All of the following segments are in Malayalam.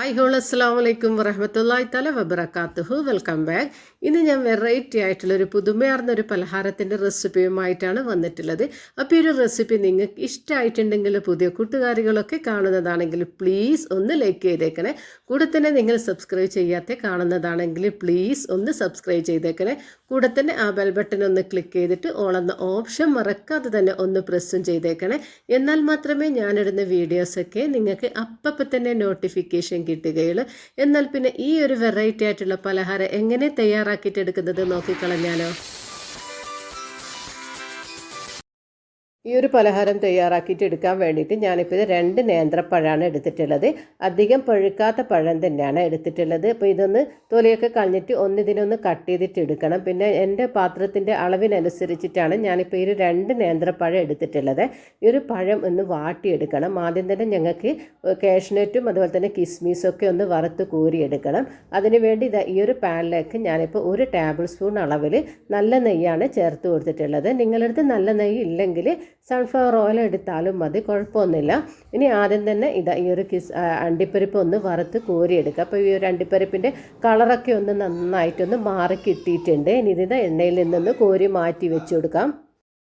ഹായ് ഹോൾ അസ്സാം വലൈക്കും വറഹമത്തല്ലായി തല വബറക്കാത്തുഹു വെൽക്കം ബാക്ക്. ഇന്ന് ഞാൻ വെറൈറ്റി ആയിട്ടുള്ള ഒരു പുതുമയാർന്ന ഒരു പലഹാരത്തിന്റെ റെസിപ്പിയുമായിട്ടാണ് വന്നിട്ടുള്ളത്. അപ്പോൾ ഈ ഒരു റെസിപ്പി നിങ്ങൾക്ക് ഇഷ്ടമായിട്ടുണ്ടെങ്കിൽ പുതിയ കൂട്ടുകാരികളൊക്കെ കാണുന്നതാണെങ്കിൽ പ്ലീസ് ഒന്ന് ലൈക്ക് ചെയ്തേക്കണേ. കൂടെ തന്നെ നിങ്ങൾ സബ്സ്ക്രൈബ് ചെയ്യാത്ത കാണുന്നതാണെങ്കിൽ പ്ലീസ് ഒന്ന് സബ്സ്ക്രൈബ് ചെയ്തേക്കണേ. കൂടെ തന്നെ ആ ബെൽ ബട്ടൺ ഒന്ന് ക്ലിക്ക് ചെയ്തിട്ട് ഓളെന്ന ഓപ്ഷൻ മറക്കാതെ തന്നെ ഒന്ന് പ്രസ്സും ചെയ്തേക്കണേ. എന്നാൽ മാത്രമേ ഞാനിടുന്ന വീഡിയോസൊക്കെ നിങ്ങൾക്ക് അപ്പം തന്നെ നോട്ടിഫിക്കേഷൻ കിട്ടുകയുള്ളൂ. എന്നാൽ പിന്നെ ഈ ഒരു വെറൈറ്റി ആയിട്ടുള്ള പലഹാരം എങ്ങനെ തയ്യാറാക്കിയിട്ട് എടുക്കുന്നത് നോക്കിക്കളഞ്ഞാലോ? ഈ ഒരു പലഹാരം തയ്യാറാക്കിയിട്ട് എടുക്കാൻ വേണ്ടിയിട്ട് ഞാനിപ്പോൾ രണ്ട് നേന്ത്രപ്പഴമാണ് എടുത്തിട്ടുള്ളത്. അധികം പഴുക്കാത്ത പഴം തന്നെയാണ് എടുത്തിട്ടുള്ളത്. അപ്പോൾ ഇതൊന്ന് തൊലിയൊക്കെ കളഞ്ഞിട്ട് ഒന്ന് ഇതിനൊന്ന് കട്ട് ചെയ്തിട്ട് എടുക്കണം. പിന്നെ എന്റെ പാത്രത്തിന്റെ അളവിനനുസരിച്ചിട്ടാണ് ഞാനിപ്പോൾ ഈ രണ്ട് നേന്ത്രപ്പഴം എടുത്തിട്ടുള്ളത്. ഈ ഒരു പഴം ഒന്ന് വാട്ടിയെടുക്കണം. ആദ്യം തന്നെ ഞങ്ങൾക്ക് കാഷ്നട്ടും അതുപോലെ തന്നെ കിസ്മീസൊക്കെ ഒന്ന് വറുത്ത് കോരിയെടുക്കണം. അതിന് വേണ്ടി ഇതാ ഈ ഒരു പാനിലേക്ക് ഞാനിപ്പോൾ ഒരു ടേബിൾ സ്പൂൺ അളവിൽ നല്ല നെയ്യാണ് ചേർത്ത് കൊടുത്തിട്ടുള്ളത്. നിങ്ങളടുത്ത് നല്ല നെയ്യ് ഇല്ലെങ്കിൽ സൺഫ്ലവർ ഓയിൽ എടുത്താലും മതി കുഴപ്പമൊന്നുമില്ല. ഇനി ആദ്യം തന്നെ ഇതാ ഈ ഒരു കിസ് അണ്ടിപ്പരിപ്പ് ഒന്ന് വറുത്ത് കോരിയെടുക്കുക. അപ്പോൾ ഈ ഒരു അണ്ടിപ്പരിപ്പിന്റെ കളറൊക്കെ ഒന്ന് നന്നായിട്ടൊന്ന് മാറി കിട്ടിയിട്ടുണ്ട്. ഇനി ഇത് എണ്ണയിൽ നിന്നൊന്ന് കോരി മാറ്റി വെച്ച് കൊടുക്കാം.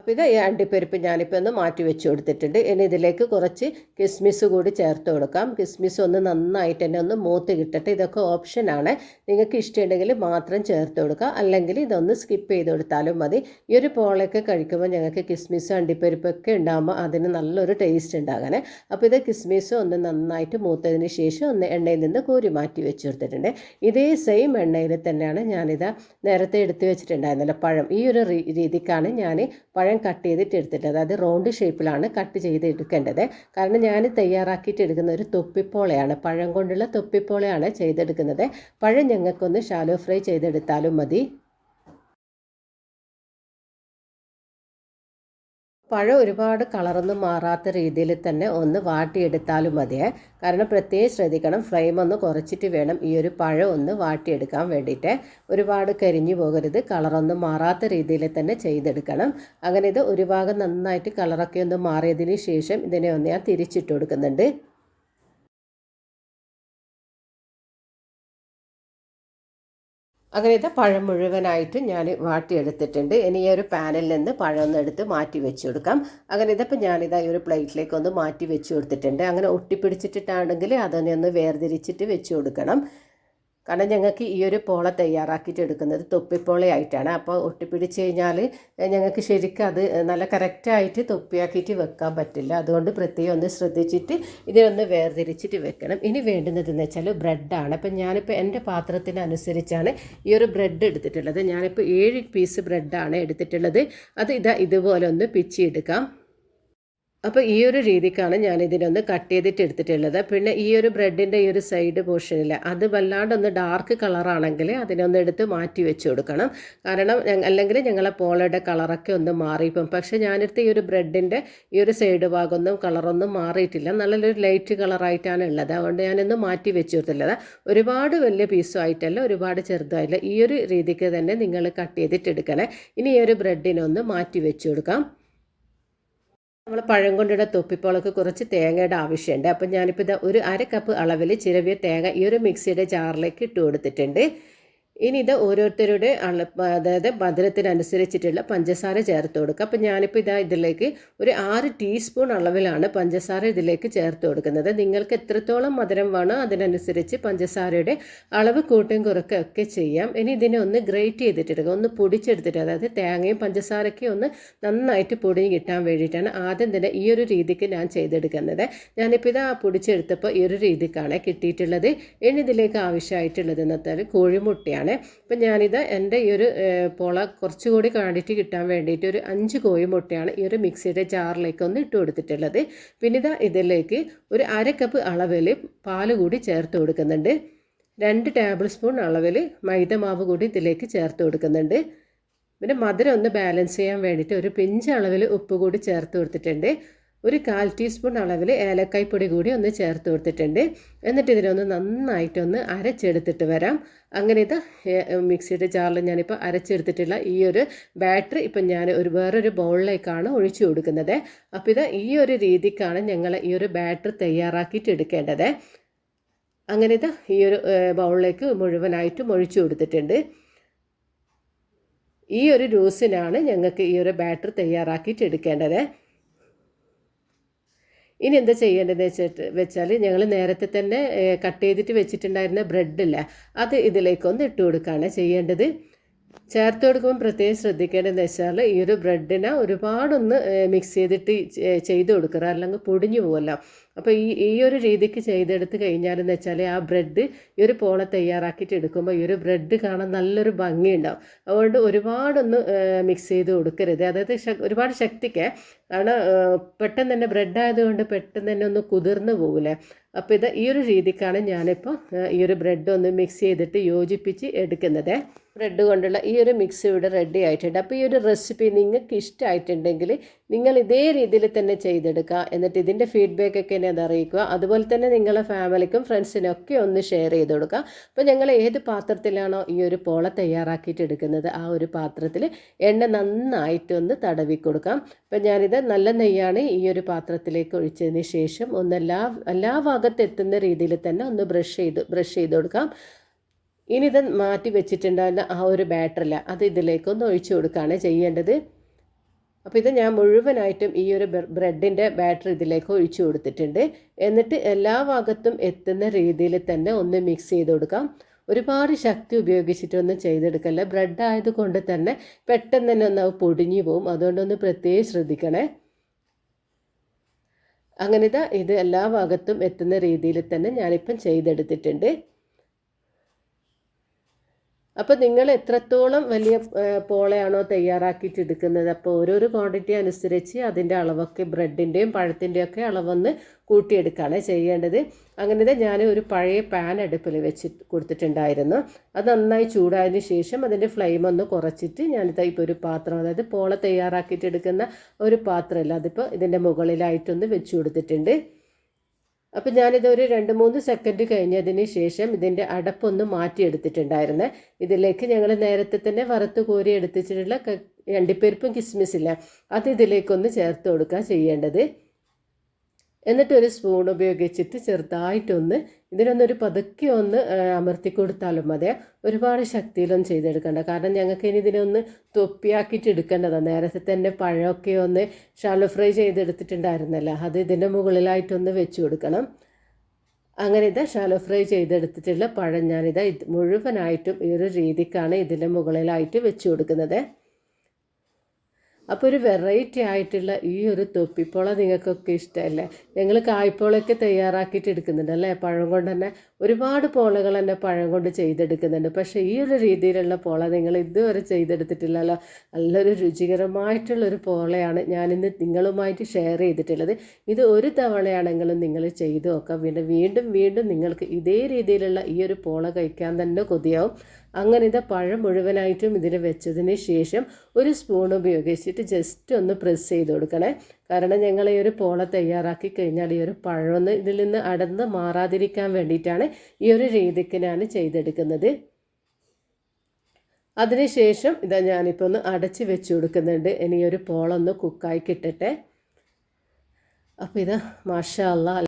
അപ്പോൾ ഇത് ഈ അണ്ടിപ്പരിപ്പ് ഞാനിപ്പോൾ ഒന്ന് മാറ്റി വെച്ച് കൊടുത്തിട്ടുണ്ട്. ഇനി ഇതിലേക്ക് കുറച്ച് കിസ്മിസ് കൂടി ചേർത്ത് കൊടുക്കാം. കിസ്മിസ് ഒന്ന് നന്നായിട്ട് തന്നെ ഒന്ന് മൂത്ത് കിട്ടട്ടെ. ഇതൊക്കെ ഓപ്ഷനാണ് നിങ്ങൾക്ക് ഇഷ്ടമുണ്ടെങ്കിൽ മാത്രം ചേർത്ത് കൊടുക്കുക അല്ലെങ്കിൽ ഇതൊന്ന് സ്കിപ്പ് ചെയ്ത് കൊടുത്താലും മതി. ഈ ഒരു പോളൊക്കെ കഴിക്കുമ്പോൾ ഞങ്ങൾക്ക് കിസ്മിസും അണ്ടിപ്പരിപ്പൊക്കെ ഉണ്ടാകുമ്പോൾ അതിന് നല്ലൊരു ടേസ്റ്റ് ഉണ്ടാകാനേ. അപ്പോൾ ഇത് കിസ്മിസ് ഒന്ന് നന്നായിട്ട് മൂത്തതിന് ശേഷം ഒന്ന് എണ്ണയിൽ നിന്ന് കോരി മാറ്റി വെച്ച് കൊടുത്തിട്ടുണ്ട്. ഇതേ സെയിം എണ്ണയിൽ തന്നെയാണ് ഞാനിത് നേരത്തെ എടുത്ത് വെച്ചിട്ടുണ്ടായിരുന്നല്ലോ പഴം. ഈ ഒരു രീതിക്കാണ് ഞാൻ പഴം കട്ട് ചെയ്തിട്ട് എടുത്തിട്ട് അതായത് റൗണ്ട് ഷേപ്പിലാണ് കട്ട് ചെയ്ത് എടുക്കേണ്ടത്. കാരണം ഞാൻ തയ്യാറാക്കിയിട്ട് എടുക്കുന്ന ഒരു തൊപ്പിപ്പോളയാണ്. പഴം കൊണ്ടുള്ള തൊപ്പിപ്പോളയാണ് ചെയ്തെടുക്കുന്നത്. പഴം ഞങ്ങൾക്കൊന്ന് ഷാലോ ഫ്രൈ ചെയ്തെടുത്താലും മതി. പഴം ഒരുപാട് കളറൊന്നും മാറാത്ത രീതിയിൽ തന്നെ ഒന്ന് വാട്ടിയെടുത്താലും മതിയേ കാരണം പ്രത്യേകം ശ്രദ്ധിക്കണം. ഫ്ലെയിം ഒന്ന് കുറച്ചിട്ട് വേണം ഈ ഒരു പഴം ഒന്ന് വാട്ടിയെടുക്കാൻ വേണ്ടിയിട്ട്. ഒരുപാട് കരിഞ്ഞു പോകരുത്. കളറൊന്നും മാറാത്ത രീതിയിൽ തന്നെ ചെയ്തെടുക്കണം. അങ്ങനെ ഇത് ഒരു ഭാഗം നന്നായിട്ട് കളറൊക്കെ ഒന്ന് മാറിയതിന് ശേഷം ഇതിനെ ഒന്ന് ഞാൻ തിരിച്ചിട്ട് കൊടുക്കുന്നുണ്ട്. അങ്ങനെ ഇത് പഴം മുഴുവനായിട്ട് ഞാൻ വാട്ടിയെടുത്തിട്ടുണ്ട്. ഇനി ഈ ഒരു പാനലിൽ നിന്ന് പഴം ഒന്ന് എടുത്ത് മാറ്റി വെച്ച് കൊടുക്കാം. അങ്ങനെ ഇതിപ്പോൾ ഞാനിതാ ഈ ഒരു പ്ലേറ്റിലേക്ക് ഒന്ന് മാറ്റി വെച്ച് കൊടുത്തിട്ടുണ്ട്. അങ്ങനെ ഒട്ടിപ്പിടിച്ചിട്ടിട്ടാണെങ്കിൽ അതിനെ ഒന്ന് വേർതിരിച്ചിട്ട് വെച്ച് കൊടുക്കണം. കാരണം ഞങ്ങൾക്ക് ഈ ഒരു പോള തയ്യാറാക്കിയിട്ട് എടുക്കുന്നത് തൊപ്പിപ്പോളയായിട്ടാണ്. അപ്പോൾ ഒട്ടിപ്പിടിച്ച് കഴിഞ്ഞാൽ ഞങ്ങൾക്ക് ശരിക്കും അത് നല്ല കറക്റ്റായിട്ട് തൊപ്പിയാക്കിയിട്ട് വെക്കാൻ പറ്റില്ല. അതുകൊണ്ട് പ്രത്യേകം ഒന്ന് ശ്രദ്ധിച്ചിട്ട് ഇതിനൊന്ന് വേർതിരിച്ചിട്ട് വെക്കണം. ഇനി വേണ്ടുന്നതെന്ന് വെച്ചാൽ ബ്രെഡാണ്. അപ്പം ഞാനിപ്പോൾ എന്റെ പാത്രത്തിനനുസരിച്ചാണ് ഈ ഒരു ബ്രെഡ് എടുത്തിട്ടുള്ളത്. ഞാനിപ്പോൾ ഏഴ് പീസ് ബ്രെഡാണ് എടുത്തിട്ടുള്ളത്. അത് ഇതാ ഇതുപോലെ ഒന്ന് പിച്ചിയെടുക്കാം. അപ്പോൾ ഈ ഒരു രീതിക്കാണ് ഞാൻ ഇതിനൊന്ന് കട്ട് ചെയ്തിട്ട് എടുത്തിട്ടുള്ളത്. പിന്നെ ഈ ഒരു ബ്രെഡിന്റെ ഈ ഒരു സൈഡ് പോർഷനിൽ അത് വല്ലാണ്ടൊന്ന് ഡാർക്ക് കളറാണെങ്കിൽ അതിനൊന്ന് എടുത്ത് മാറ്റി വെച്ച് കൊടുക്കണം. കാരണം അല്ലെങ്കിൽ ഞങ്ങളെ പോളയുടെ കളറൊക്കെ ഒന്ന് മാറിയിപ്പം. പക്ഷേ ഞാനെടുത്ത് ഈ ഒരു ബ്രെഡിന്റെ ഈ ഒരു സൈഡ് ഭാഗമൊന്നും കളറൊന്നും മാറിയിട്ടില്ല. നല്ലൊരു ലൈറ്റ് കളറായിട്ടാണ് ഉള്ളത്. അതുകൊണ്ട് ഞാനൊന്ന് മാറ്റി വെച്ച് കൊടുത്തില്ലത് ഒരുപാട് വലിയ പീസും ആയിട്ടല്ല ഒരുപാട് ചെറുതായില്ല ഈ ഒരു രീതിക്ക് തന്നെ നിങ്ങൾ കട്ട് ചെയ്തിട്ട് എടുക്കണേ. ഇനി ഈ ഒരു ബ്രെഡിനൊന്ന് മാറ്റി വെച്ച് കൊടുക്കാം. നമ്മൾ പഴം കൊണ്ടിട തൊപ്പിപ്പോളൊക്കെ കുറച്ച് തേങ്ങയുടെ ആവശ്യമുണ്ട്. അപ്പം ഞാനിപ്പോൾ ഇത് ഒരു അര കപ്പ് അളവിൽ ചിരവിയ തേങ്ങ ഈ ഒരു മിക്സിയുടെ ജാറിലേക്ക് ഇട്ട് കൊടുത്തിട്ടുണ്ട്. ഇനി ഇത് ഓരോരുത്തരുടെ അള അതായത് മധുരത്തിനനുസരിച്ചിട്ടുള്ള പഞ്ചസാര ചേർത്ത് കൊടുക്കുക. അപ്പം ഞാനിപ്പോൾ ഇതാ ഇതിലേക്ക് ഒരു ആറ് ടീസ്പൂൺ അളവിലാണ് പഞ്ചസാര ഇതിലേക്ക് ചേർത്ത് കൊടുക്കുന്നത്. നിങ്ങൾക്ക് എത്രത്തോളം മധുരം വേണോ അതിനനുസരിച്ച് പഞ്ചസാരയുടെ അളവ് കൂട്ടും കുറക്കുക ഒക്കെ ചെയ്യാം. ഇനി ഇതിനെ ഒന്ന് ഗ്രേറ്റ് ചെയ്തിട്ടെടുക്കുക. ഒന്ന് പൊടിച്ചെടുത്തിട്ട് അതായത് തേങ്ങയും പഞ്ചസാരയ്ക്കും ഒന്ന് നന്നായിട്ട് പൊടിഞ്ഞ് കിട്ടാൻ വേണ്ടിയിട്ടാണ് ആദ്യം തന്നെ ഈ ഒരു രീതിക്ക് ഞാൻ ചെയ്തെടുക്കുന്നത്. ഞാനിപ്പോൾ ഇതാ പൊടിച്ചെടുത്തപ്പോൾ ഈ ഒരു രീതിക്കാണ് കിട്ടിയിട്ടുള്ളത്. ഇനി ഇതിലേക്ക് ആവശ്യമായിട്ടുള്ളത് എന്ന് കോഴിമുട്ടയാണ്. ആണ്. ഇപ്പം ഞാനിത് എന്റെ ഈ ഒരു പോള കുറച്ചുകൂടി ക്വാണ്ടിറ്റി കിട്ടാൻ വേണ്ടിയിട്ട് ഒരു അഞ്ച് കോഴി മുട്ടയാണ് ഈ ഒരു മിക്സിയുടെ ജാറിലേക്ക് ഒന്ന് ഇട്ട് കൊടുത്തിട്ടുള്ളത്. പിന്നെ ഇതാ ഇതിലേക്ക് ഒരു അര കപ്പ് അളവിൽ പാൽ കൂടി ചേർത്ത് കൊടുക്കുന്നുണ്ട്. രണ്ട് ടേബിൾ സ്പൂൺ അളവിൽ മൈദ മാവ് കൂടി ഇതിലേക്ക് ചേർത്ത് കൊടുക്കുന്നുണ്ട്. പിന്നെ മധുരം ഒന്ന് ബാലൻസ് ചെയ്യാൻ വേണ്ടിയിട്ട് ഒരു പിഞ്ച് അളവിൽ ഉപ്പ് കൂടി ചേർത്ത് കൊടുത്തിട്ടുണ്ട്. ഒരു കാൽ ടീസ്പൂൺ അളവിൽ ഏലക്കായ്പ്പൊടി കൂടി ഒന്ന് ചേർത്ത് കൊടുത്തിട്ടുണ്ട്. എന്നിട്ട് ഇതിനൊന്ന് നന്നായിട്ടൊന്ന് അരച്ചെടുത്തിട്ട് വരാം. അങ്ങനെ ഇത് മിക്സിയുടെ ജാറിൽ ഞാനിപ്പോൾ അരച്ചെടുത്തിട്ടുള്ള ഈ ഒരു ബാറ്ററി ഇപ്പം ഞാൻ ഒരു വേറൊരു ബൗളിലേക്കാണ് ഒഴിച്ചു കൊടുക്കുന്നത്. അപ്പോൾ ഇത് ഈ ഒരു രീതിക്കാണ് ഞങ്ങൾ ഈ ഒരു ബാറ്ററി തയ്യാറാക്കിയിട്ട് എടുക്കേണ്ടത്. അങ്ങനെ ഇത് ഈ ഒരു ബൗളിലേക്ക് മുഴുവനായിട്ടും ഒഴിച്ചു കൊടുത്തിട്ടുണ്ട്. ഈ ഒരു ജ്യൂസിനാണ് ഞങ്ങൾക്ക് ഈ ഒരു ബാറ്ററി തയ്യാറാക്കിയിട്ട് എടുക്കേണ്ടത്. ഇനി എന്താ ചെയ്യേണ്ടതെന്ന് വെച്ചിട്ട് വെച്ചാൽ ഞങ്ങൾ നേരത്തെ തന്നെ കട്ട് ചെയ്തിട്ട് വെച്ചിട്ടുണ്ടായിരുന്ന ബ്രെഡില്ല അത് ഇതിലേക്കൊന്ന് ഇട്ട് കൊടുക്കുകയാണ് ചെയ്യേണ്ടത്. ചേർത്ത് കൊടുക്കുമ്പോൾ പ്രത്യേകം ശ്രദ്ധിക്കേണ്ടതെന്ന് വെച്ചാൽ ഈ ഒരു ബ്രെഡിനെ ഒരുപാടൊന്ന് മിക്സ് ചെയ്തിട്ട് ചെയ്ത് കൊടുക്കുക. അല്ലെങ്കിൽ പൊടിഞ്ഞു പോകല്ല അപ്പോൾ ഈ ഈ ഒരു രീതിക്ക് ചെയ്തെടുത്ത് കഴിഞ്ഞാലെന്ന് വെച്ചാൽ ആ ബ്രെഡ് ഈ ഒരു പോള തയ്യാറാക്കിയിട്ട് എടുക്കുമ്പോൾ ഈ ഒരു ബ്രെഡ് കാണാൻ നല്ലൊരു ഭംഗിയുണ്ടാവും. അതുകൊണ്ട് ഒരുപാടൊന്ന് മിക്സ് ചെയ്ത് കൊടുക്കരുത്. അതായത് ഒരുപാട് ശക്തിക്ക്. കാരണം പെട്ടെന്ന് തന്നെ ബ്രെഡ് ആയതുകൊണ്ട് പെട്ടെന്ന് തന്നെ ഒന്ന് കുതിർന്ന് പോകില്ലേ അപ്പോൾ ഇത് ഈ ഒരു രീതിക്കാണ് ഞാനിപ്പോൾ ഈ ഒരു ബ്രെഡ് ഒന്ന് മിക്സ് ചെയ്തിട്ട് യോജിപ്പിച്ച് എടുക്കുന്നത്. ബ്രെഡ് കൊണ്ടുള്ള ഈ ഒരു മിക്സ് ഇവിടെ റെഡി ആയിട്ടുണ്ട്. അപ്പോൾ ഈ ഒരു റെസിപ്പി നിങ്ങൾക്ക് ഇഷ്ടമായിട്ടുണ്ടെങ്കിൽ നിങ്ങൾ ഇതേ രീതിയിൽ തന്നെ ചെയ്തെടുക്കുക. എന്നിട്ട് ഇതിന്റെ ഫീഡ്ബാക്ക് ഒക്കെ എന്നെ അറിയിക്കുക. അതുപോലെ തന്നെ നിങ്ങളെ ഫാമിലിക്കും ഫ്രണ്ട്സിനും ഒക്കെ ഒന്ന് ഷെയർ ചെയ്ത് കൊടുക്കുക. അപ്പോൾ ഞങ്ങൾ ഏത് പാത്രത്തിലാണോ ഈ ഒരു പോള തയ്യാറാക്കിയിട്ട് എടുക്കുന്നത് ആ ഒരു പാത്രത്തിൽ എണ്ണ നന്നായിട്ടൊന്ന് തടവി കൊടുക്കാം. അപ്പോൾ ഞാനിത് നല്ല നെയ്യാണ് ഈ ഒരു പാത്രത്തിലേക്ക് ഒഴിച്ചതിന് ശേഷം ഒന്ന് എല്ലാ ഭാഗത്തെത്തുന്ന രീതിയിൽ തന്നെ ഒന്ന് ബ്രഷ് ചെയ്ത് ബ്രഷ് ചെയ്ത് കൊടുക്കാം. ഇനി ഇത് മാറ്റി വെച്ചിട്ടുണ്ടായിരുന്ന ആ ഒരു ബാറ്ററില്ല. അത് ഇതിലേക്കൊന്ന് ഒഴിച്ചു കൊടുക്കുകയാണ് ചെയ്യേണ്ടത്. അപ്പോൾ ഇത് ഞാൻ മുഴുവനായിട്ടും ഈ ഒരു ബ്രെഡിന്റെ ബാറ്റർ ഇതിലേക്ക് ഒഴിച്ചു കൊടുത്തിട്ടുണ്ട്. എന്നിട്ട് എല്ലാ ഭാഗത്തും എത്തുന്ന രീതിയിൽ തന്നെ ഒന്ന് മിക്സ് ചെയ്ത് കൊടുക്കാം. ഒരുപാട് ശക്തി ഉപയോഗിച്ചിട്ടൊന്നും ചെയ്തെടുക്കല്ല. ബ്രെഡ് ആയതുകൊണ്ട് തന്നെ പെട്ടെന്ന് തന്നെ ഒന്ന് പൊടിഞ്ഞു പോവും. അതുകൊണ്ടൊന്ന് പ്രത്യേകം ശ്രദ്ധിക്കണേ. അങ്ങനെ ഇത് എല്ലാ ഭാഗത്തും എത്തുന്ന രീതിയിൽ തന്നെ ഞാനിപ്പം ചെയ്തെടുത്തിട്ടുണ്ട്. അപ്പോൾ നിങ്ങൾ എത്രത്തോളം വലിയ പോളയാണോ തയ്യാറാക്കിയിട്ട് എടുക്കുന്നത്? അപ്പോൾ ഓരോരോ ക്വാണ്ടിറ്റി അനുസരിച്ച് അതിന്റെ അളവൊക്കെ ബ്രെഡിന്റെയും പഴത്തിന്റെയും ഒക്കെ അളവൊന്ന് കൂട്ടിയെടുക്കുകയാണ് ചെയ്യേണ്ടത്. അങ്ങനെ ഞാൻ ഒരു പഴയ പാൻ അടുപ്പിൽ വെച്ച് കൊടുത്തിട്ടുണ്ടായിരുന്നു. അത് നന്നായി ചൂടായതിന് ശേഷം അതിന്റെ ഫ്ലെയിം ഒന്ന് കുറച്ചിട്ട് ഞാനിത് ഇപ്പോൾ ഒരു പാത്രം അതായത് പോള തയ്യാറാക്കിയിട്ട് എടുക്കുന്ന ഒരു പാത്രമല്ല അതിപ്പോൾ ഇതിന്റെ മുകളിലായിട്ടൊന്ന് വെച്ച് കൊടുത്തിട്ടുണ്ട്. അപ്പോൾ ഞാനിത് ഒരു രണ്ട് മൂന്ന് സെക്കൻഡ് കഴിഞ്ഞതിന് ശേഷം ഇതിന്റെ അടപ്പൊന്ന് മാറ്റിയെടുത്തിട്ടുണ്ടായിരുന്നു. ഇതിലേക്ക് ഞങ്ങൾ നേരത്തെ തന്നെ വറുത്ത് കോരി എടുത്തിട്ടുള്ള അണ്ടിപ്പരിപ്പും കിസ്മിസില്ല അത് ഇതിലേക്കൊന്ന് ചേർത്ത് കൊടുക്കുക ചെയ്യേണ്ടത്. എന്നിട്ട് ഒരു സ്പൂൺ ഉപയോഗിച്ചിട്ട് ചെറുതായിട്ടൊന്ന് ഇതിനൊന്നൊരു പതുക്കെ ഒന്ന് അമർത്തി കൊടുത്താലും മതി. ഒരുപാട് ശക്തിയിലൊന്നും ചെയ്തെടുക്കേണ്ട. കാരണം ഞങ്ങൾക്ക് ഇനി ഇതിനൊന്ന് തൊപ്പിയാക്കിയിട്ട് എടുക്കേണ്ടതാണ് നേരത്തെ തന്നെ പഴമൊക്കെ ഒന്ന് ഷാലോ ഫ്രൈ ചെയ്തെടുത്തിട്ടുണ്ടായിരുന്നല്ലോ. അത് ഇതിന്റെ മുകളിലായിട്ടൊന്ന് വെച്ച് കൊടുക്കണം. അങ്ങനെ ഇതാ ഷാലോ ഫ്രൈ ചെയ്തെടുത്തിട്ടുള്ള പഴം ഞാനിതാ മുഴുവനായിട്ടും ഈ ഒരു രീതിക്കാണ് ഇതിന്റെ മുകളിലായിട്ട് വെച്ച് കൊടുക്കുന്നത്. അപ്പോൾ ഒരു വെറൈറ്റി ആയിട്ടുള്ള ഈ ഒരു തൊപ്പിപ്പോള നിങ്ങൾക്കൊക്കെ ഇഷ്ടമല്ലേ ഞങ്ങൾ കായ്പോളൊക്കെ തയ്യാറാക്കിയിട്ട് എടുക്കുന്നുണ്ട് അല്ലേ? പഴം കൊണ്ട് തന്നെ ഒരുപാട് പോളകൾ തന്നെ പഴം കൊണ്ട് ചെയ്തെടുക്കുന്നുണ്ട്. പക്ഷേ ഈ ഒരു രീതിയിലുള്ള പോള നിങ്ങൾ ഇതുവരെ ചെയ്തെടുത്തിട്ടില്ലല്ലോ. നല്ലൊരു രുചികരമായിട്ടുള്ളൊരു പോളയാണ് ഞാനിന്ന് നിങ്ങളുമായിട്ട് ഷെയർ ചെയ്തിട്ടുള്ളത്. ഇത് ഒരു തവണയാണെങ്കിലും നിങ്ങൾ ചെയ്തു നോക്കാം. പിന്നെ വീണ്ടും വീണ്ടും നിങ്ങൾക്ക് ഇതേ രീതിയിലുള്ള ഈ ഒരു പോള കഴിക്കാൻ തന്നെ കൊതിയാവും. അങ്ങനെ ഇത് പഴം മുഴുവനായിട്ടും ഇതിൽ വെച്ചതിന് ശേഷം ഒരു സ്പൂൺ ഉപയോഗിച്ചിട്ട് ജസ്റ്റ് ഒന്ന് പ്രസ് ചെയ്ത് കൊടുക്കണേ. കാരണം ഞങ്ങൾ ഈ ഒരു പോള തയ്യാറാക്കി കഴിഞ്ഞാൽ ഈ ഒരു പഴമൊന്ന് ഇതിൽ നിന്ന് അടന്ന് മാറാതിരിക്കാൻ വേണ്ടിയിട്ടാണ് ഈ ഒരു രീതിക്ക് ഞാൻ ചെയ്തെടുക്കുന്നത്. അതിനുശേഷം ഇതാ ഞാനിപ്പോൾ ഒന്ന് അടച്ച് വെച്ച് കൊടുക്കുന്നുണ്ട്. ഇനി ഒരു പോളൊന്ന് കുക്കായി കിട്ടട്ടെ. അപ്പോൾ ഇതാ മാഷാ അല്ല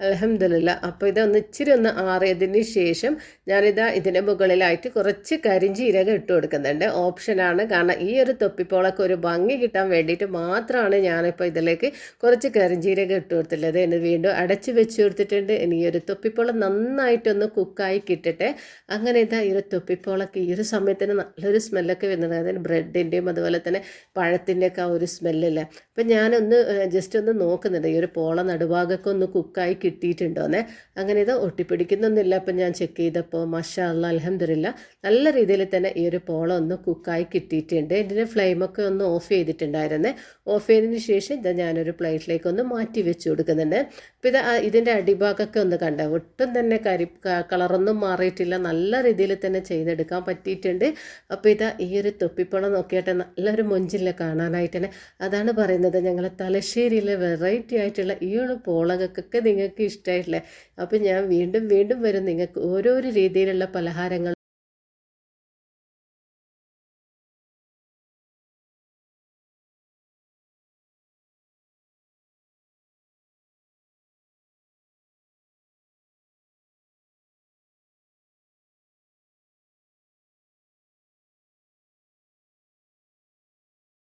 അലഹമില്ല അപ്പോൾ ഇതൊന്ന് ഇച്ചിരി ഒന്ന് ആറിയതിന് ശേഷം ഞാനിതാ ഇതിന്റെ മുകളിലായിട്ട് കുറച്ച് കരിഞ്ചീരകം ഇട്ട് കൊടുക്കുന്നുണ്ട്. ഓപ്ഷനാണ് കാരണം ഈ ഒരു തൊപ്പിപ്പോളൊക്കെ ഒരു ഭംഗി കിട്ടാൻ വേണ്ടിയിട്ട് മാത്രമാണ് ഞാനിപ്പോൾ ഇതിലേക്ക് കുറച്ച് കരിഞ്ചീരകം ഇട്ട് കൊടുത്തിട്ടുള്ളത്. എന്നെ വീണ്ടും അടച്ച് വെച്ച് കൊടുത്തിട്ടുണ്ട്. ഇനി ഈ ഒരു തൊപ്പിപ്പോളം നന്നായിട്ടൊന്ന് കുക്കായി കിട്ടട്ടെ. അങ്ങനെ ഇതാ ഈ ഒരു തൊപ്പിപ്പോളൊക്കെ ഈ ഒരു സമയത്തിന് നല്ലൊരു സ്മെല്ലൊക്കെ വരുന്നുണ്ട്. അതായത് ബ്രെഡിന്റെയും അതുപോലെ തന്നെ പഴത്തിന്റെയൊക്കെ ആ ഒരു സ്മെല്ലില്ല അപ്പം ഞാനൊന്ന് ജസ്റ്റ് ഒന്ന് നോക്കുന്നുണ്ട്. ഈ ഒരു പോള നടുഭാഗമൊക്കെ ഒന്ന് കുക്കായി കിട്ടിയിട്ടുണ്ടോന്നേ. അങ്ങനെ ഇത് ഒട്ടിപ്പിടിക്കുന്നൊന്നുമില്ല. അപ്പം ഞാൻ ചെക്ക് ചെയ്തപ്പോൾ മഷാ അല്ല അലഹമില്ല നല്ല രീതിയിൽ തന്നെ ഈ ഒരു പോളം ഒന്ന് കുക്കായി കിട്ടിയിട്ടുണ്ട്. ഇതിന്റെ ഫ്ലെയിമൊക്കെ ഒന്ന് ഓഫ് ചെയ്തിട്ടുണ്ടായിരുന്നേ. ഓഫ് ചെയ്തതിന് ശേഷം ഇത് ഞാനൊരു പ്ലേറ്റിലേക്ക് ഒന്ന് മാറ്റി വെച്ച് കൊടുക്കുന്നുണ്ട്. അപ്പോൾ ഇത് ഇതിന്റെ അടിഭാഗമൊക്കെ ഒന്ന് കണ്ട? ഒട്ടും തന്നെ കരി കളറൊന്നും മാറിയിട്ടില്ല. നല്ല രീതിയിൽ തന്നെ ചെയ്തെടുക്കാൻ പറ്റിയിട്ടുണ്ട്. അപ്പോൾ ഇത് ഈ ഒരു തൊപ്പിപ്പണം നോക്കിയിട്ട് നല്ലൊരു മൊഞ്ചില്ല കാണാനായിട്ട് തന്നെ. അതാണ് പറയുന്നത് ഞങ്ങളെ തലശ്ശേരിയിലെ വെറൈറ്റി ആയിട്ടുള്ള ഈ ഒരു പോളകൾക്കൊക്കെ നിങ്ങൾക്ക് ഇഷ്ടമായിട്ടില്ലേ അപ്പോൾ ഞാൻ വീണ്ടും വീണ്ടും വരും. നിങ്ങൾക്ക് ഓരോരോ രീതിയിലുള്ള പലഹാരങ്ങൾ